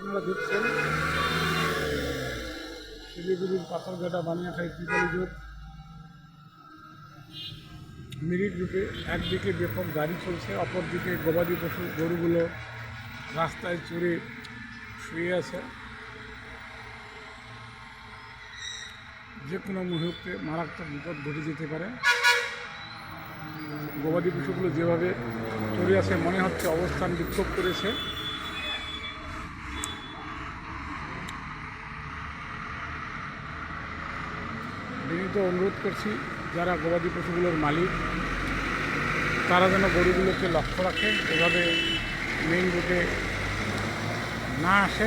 আপনারা দেখছেন। শিলিগুড়ির পাথরঘাটা বানিয়াখাই ত্রিপলি রোড মিরিট রুটে একদিকে ব্যাপক গাড়ি চলছে, অপরদিকে গবাদি পশু গরুগুলো রাস্তায় চড়ে শুয়ে আছে। যে কোনো মুহূর্তে মারাত্মক বিপদ ঘটে যেতে পারে। গবাদি পশুগুলো যেভাবে চড়ে আছে, মনে হচ্ছে অবস্থান বিক্ষোভ করেছে। বিনীত অনুরোধ করছি, যারা গবাদি পশুগুলোর মালিক, তারা যেন গরুগুলোকে লক্ষ্য রাখে, এভাবে মেইন রুটে না আসে।